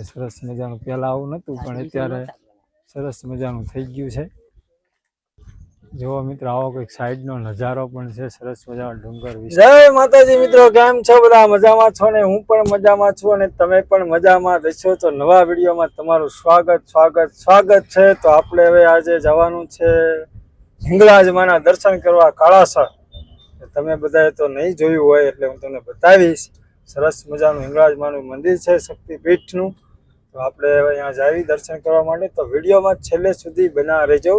સરસ મજાનું. પહેલાં આવું નહોતું પણ અત્યારે સરસ મજાનું થઈ ગયું છે. જો મિત્રો આવો કંઈક સાઈડનો નજારો પણ છે. સરસ મજાનો ડુંગર જય માતાજી મિત્રો કેમ છો બધા? મજામાં છો ને? હું પણ મજામાં છું અને તમે પણ મજામાં રહેશો તો નવા વિડીયોમાં તમારું સ્વાગત સ્વાગત સ્વાગત છે. તો આપણે હવે આજે જવાનું છે હિંગળાજમાના દર્શન કરવા કાળાસર. તમે બધાએ તો નહીં જોયું હોય એટલે હું તમને બતાવીશ. સરસ મજાનું હિંગળાજમાનું મંદિર છે શક્તિપીઠનું. તો આપણે અહીંયા જાવી દર્શન કરવા માટે. તો વિડીયોમાં છેલ્લે સુધી બના રહેજો.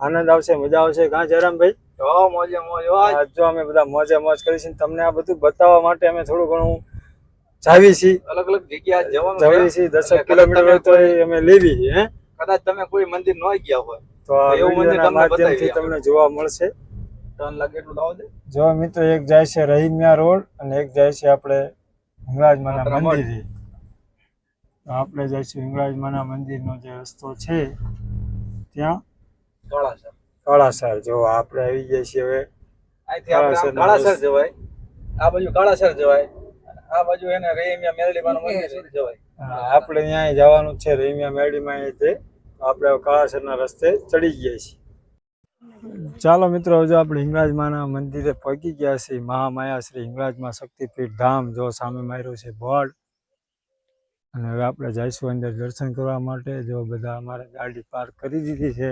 આનંદ આવશે મજા આવશે. કાં જયરામભાઈ? મોજે મોજ. જો અમે બધા મોજે મોજ કરીશું તમને આ બધું બતાવવા માટે અમે થોડું ઘણું જાવી છીએ. અલગ અલગ જગ્યા જવાની. છીએ દસક કિલોમીટર તો અમે લેવી હે? કદાચ તમે કોઈ મંદિર ન ગયા હોય. તો એવું મંદિર માધ્યમથી તમને જોવા મળશે. ત્રણ લાગે એટલું લાવો દે. જો મિત્રો એક જાય છે રહીમિયા રોડ અને એક જાય છે આપણે હિંગળાજમાના માત્ર મંદિરે. આપણે જઈશું હિંગળાજમાના મંદિરનો જે રસ્તો છે ત્યાં. કાળાસર. કાળાસર જો આપણે આવી જઈએ છીએ હવે. કાળાસર કાળાસર જવાય. આ બાજુ કાળાસર જવાય. આ બાજુ એને રેમિયા મેરડીમાનું મંદિર જવાય. હા, આપણે ત્યાં જવાનું છે રેમિયા મેરડીમાં એ તે આપણે કાળાસરના રસ્તે ચડી ગયા છીએ. ચાલો મિત્રો, જો આપણે હિંગળાજમાના મંદિરે પહોંચી ગયા છીએ, મહામાયા શ્રી હિંગળાજમાં શક્તિપીઠ ધામ જો સામે માર્યું છે બોર્ડ. અને હવે આપણે જઈશું અંદર દર્શન કરવા માટે, જો બધા અમારે ગાડી પાર્ક કરી દીધી છે.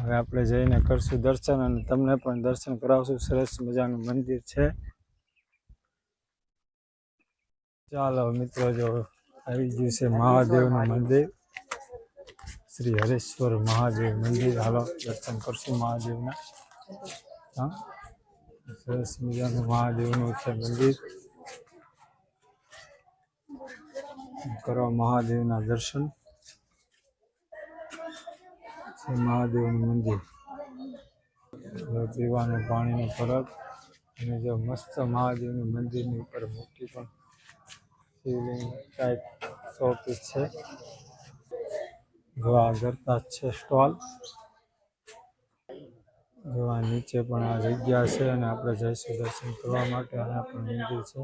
હવે આપણે જઈને કરશું દર્શન અને તમને પણ દર્શન કરાવશું. સરસ મજાનું મંદિર છે. ચાલો મિત્રો, જો આવી ગયું છે મહાદેવનું મંદિર. શ્રી હરેશ્વર મહાદેવ મંદિર હાલો, દર્શન કરશું મહાદેવના. હા? સરસ મજાનું મહાદેવનું છે મંદિર. કરો મહાદેવના દર્શન. છે મહાદેવનું મંદિર. પીવાનું પાણીનો ફરક. અને જો મસ્ત મહાદેવનું મંદિરની ઉપર મોટી પણ શિવલિંગ ટાઈપ સો પીસ છે. જો કરતા છે સ્ટોલ. જોવા નીચે પણ આ જગ્યા છે અને આપણે જઈશું દર્શન કરવા માટે. અહીંયા પણ મંદિર છે.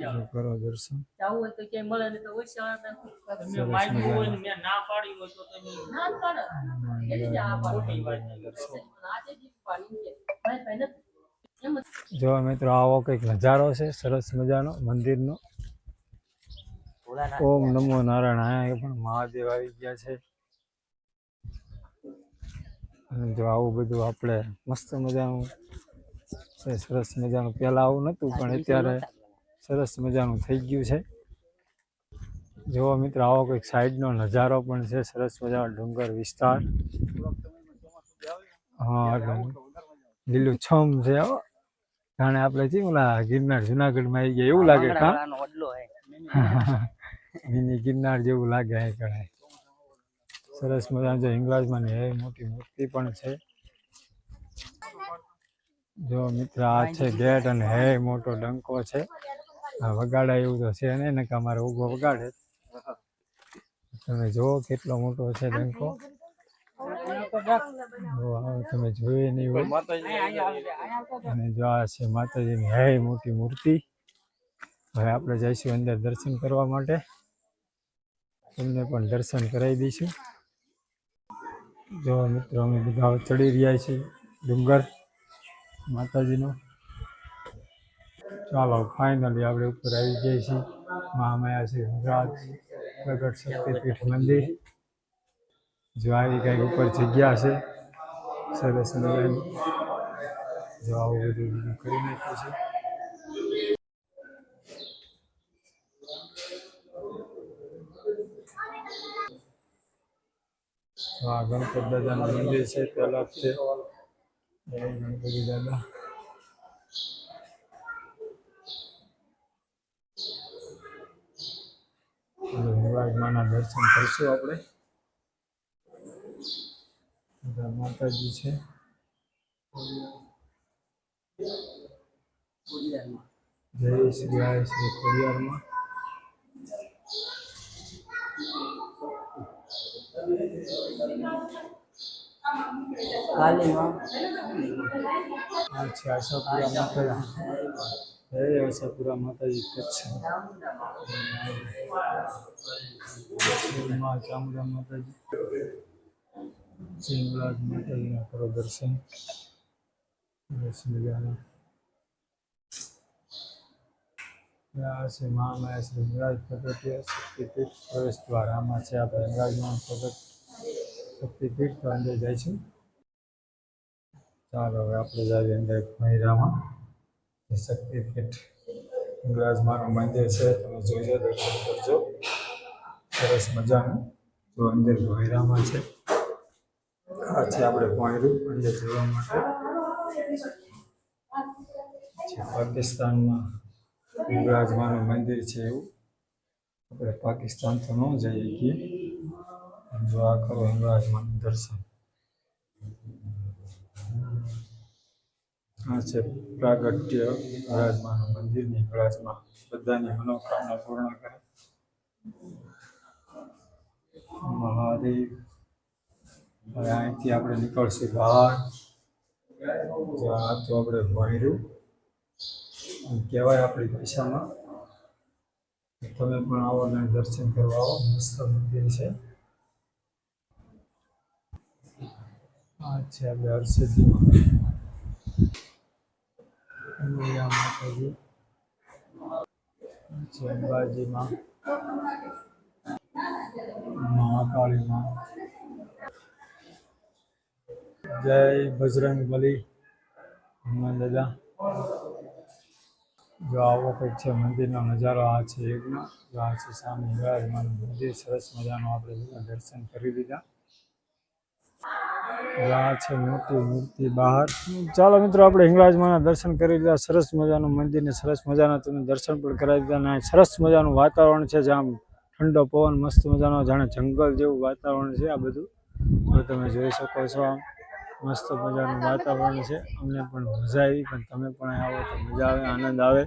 જો કરો દર્શન. જો મિત્રો આવો કંઈક નજારો છે. સરસ મજાનો મંદિરનો. ઓમ નમો નારાયણ એ પણ મહાદેવ આવી ગયા છે. જો આવું બધું આપણે મસ્ત મજાનું છે સરસ મજાનું. પહેલાં આવું નહોતું પણ અત્યારે સરસ મજાનું થઈ ગયું છે. જો મિત્રો આવો કંઈક સાઈડનો નજારો પણ છે સરસ મજાનો ડુંગર વિસ્તાર. હા લીલું છમ છે. જાણે આપણે છે ઓલા ગિરનાર જુનાગઢમાં આવી ગયા એવું લાગે કા? મિની ગિરનાર જેવું લાગે હે કણે સરસ મજાનું જો હિંગલાજમાં હે મોટી મૂર્તિ પણ છે. જો મિત્ર આ છે ગેટ અને હે મોટો ડંકો છે. આ વગાડાય એવું તો છે નહીં ને કે અમારે ઊભો વગાડે. તમે જુઓ કેટલો મોટો છે ડંકો. તમે જોઈ નહીં હોય અને જો આ છે માતાજીની હે મોટી મૂર્તિ. હવે આપણે જઈશું અંદર દર્શન કરવા માટે. તમને પણ દર્શન કરાવી દઈશું. જો મિત્રો, અમે બધા ચડી રહ્યા છીએ ડુંગર માતાજીનો. ચાલો ફાઇનલી આપણે ઉપર આવી જઈએ છીએ. મહામાયા શ્રી ગુજરાત પ્રગટ શક્તિપીઠ મંદિર. જો આવી કંઈક ઉપર જગ્યા છે સરસ મજાની. જો આવું બધું કરી નાખ્યું છે. હા ગણપતિ દાદાનું મંદિર છે, પહેલાં છે. ગણપતિ દાદા. માના દર્શન કરીશું આપણે. માતાજી છે. જય શ્રી આય શ્રી ખોડિયારમાં. આ છે આશાપુરા માતાજી જય આશાપુરા માતાજી કચ્છમાં ચામુંડા માતાજી સિંગલાજ માતાજીના કરો દર્શન બસ મજાના આ છે, મહામાયા શ્રી પગથિયા શક્તિપીઠ પ્રવેશ દ્વારામાં છે. આપણે હિંગળાજમાં પગથ શક્તિપીઠ તો અંદર છે. ચાલો, હવે આપણે જઈએ અંદર મહિરામાં. શક્તિપીઠ. મારું મંદિર છે, તમે જોઈજો દર્શન કરજો. સરસ મજાનું. તો અંદર ભોયરામાં છે. આ છે આપણે ભોયરું અંદર જવા માટે. પાકિસ્તાનમાં હિંગળાજ મંદિર છે એવું. આપણે પાકિસ્તાન તો ન જઈએ કે. જો આ કરો હિંગળાજ દર્શન. આ છે પ્રાગટ્ય હિંગળાજમાનું મંદિરની હિંગળાજમાં બધાની મનોકામના પૂર્ણ કરે. મહાદેવ. હવે અહીંથી આપણે નીકળશું બહાર. તો આપણે ભણ્યું કહેવાય આપણી ભાષામાં. તમે પણ આવો અને દર્શન કરવા આવો. મસ્ત મંદિર છે. આ છે આપણે છે અંબાજીમાં મહાકાળીમાં જય બજરંગ બલી હનુમાન દાદા. જો આવો કંઈક છે, મંદિરનો નજારો આ છે યજ્ઞ જો આ છે સામે વિરાજમાનું મંદિર, સરસ મજાનું આપણે દર્શન કરી લીધા. આ છે મોટી મૂર્તિ બહાર. ચાલો મિત્રો, આપણે હિંગળાજમાના દર્શન કરી લીધા. સરસ મજાનું મંદિરને સરસ મજાના તમને દર્શન પણ કરાવી દીધા. અને સરસ મજાનું વાતાવરણ છે જ્યાં ઠંડો પવન, મસ્ત મજાનો જાણે જંગલ જેવું વાતાવરણ છે આ બધું. તમે જોઈ શકો છો આમ. મસ્ત મજાનું વાતાવરણ છે. અમને પણ મજા આવી, પણ તમે પણ આવો તો મજા આવે, આનંદ આવે.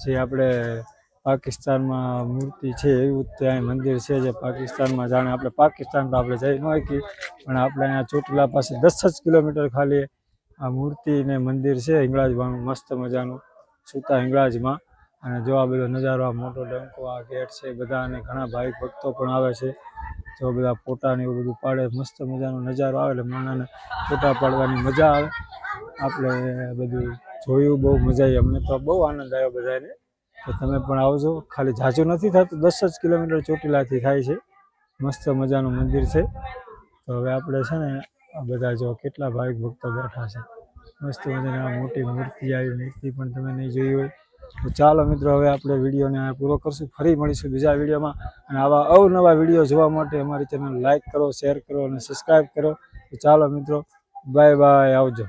જે આપણે પાકિસ્તાનમાં મૂર્તિ છે, એવું ત્યાં મંદિર છે જે પાકિસ્તાનમાં જાણે આપણે પાકિસ્તાન તો આપણે જઈ ન શકીએ, પણ આપણે અહીંયા ચોટીલા પાસે દસ જ કિલોમીટર ખાલી આ મૂર્તિ ને મંદિર છે હિંગળાજવાનું મસ્ત મજાનું. સુતા હિંગળાજમાં. અને જોવા બધો નજારો, આ મોટો ડંકો, આ ગેટ છે, બધા અને ઘણા ભાવિક ભક્તો પણ આવે છે. જો બધા ફોટા ને એવું બધું પાડે, મસ્ત મજાનો નજારો આવે, એટલે માણાને ફોટા પાડવાની મજા આવે. આપણે બધું જોયું, બહુ મજા આવી. અમને તો બહુ આનંદ આવ્યો બધાને. તો તમે પણ આવજો. ખાલી ઝાઝું નથી થતું, દસ જ કિલોમીટર ચોટીલાથી થાય છે. મસ્ત મજાનું મંદિર છે. તો હવે આપણે છે ને, આ બધા જો કેટલા ભાવિક ભક્તો બેઠા છે. મસ્ત મજાની આ મોટી મૂર્તિ આવી, મૂર્તિ પણ તમે નહીં જોઈ હોય. તો ચાલો મિત્રો, હવે આપણે વિડીયોને પૂરો કરશું. ફરી મળીશું બીજા વિડીયોમાં. અને આવા અવનવા વીડિયો જોવા માટે અમારી ચેનલ લાઇક કરો, શેર કરો અને સબસ્ક્રાઈબ કરો. તો ચાલો મિત્રો, બાય બાય, આવજો.